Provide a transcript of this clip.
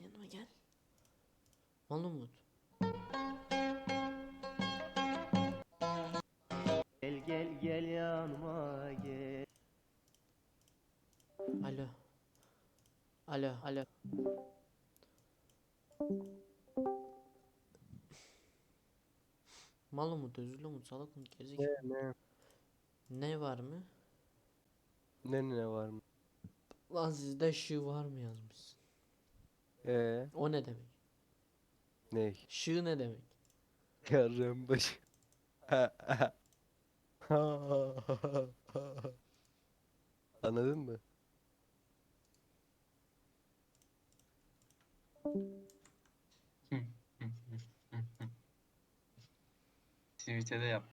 yanıma gel. Mal Umut. Gel gel gel yanıma gel. Alo. Alo, alo. Mal Umut, özürlü Umut, salak Umut, gerizekalı. Ne ne? Ne var mı? Ne ne var mı? Lan sizde şığı var mı yazmışsın? Ee O ne demek? ne? Şığı ne demek? Yarın başı. Anladın mı? Tweet'e de yap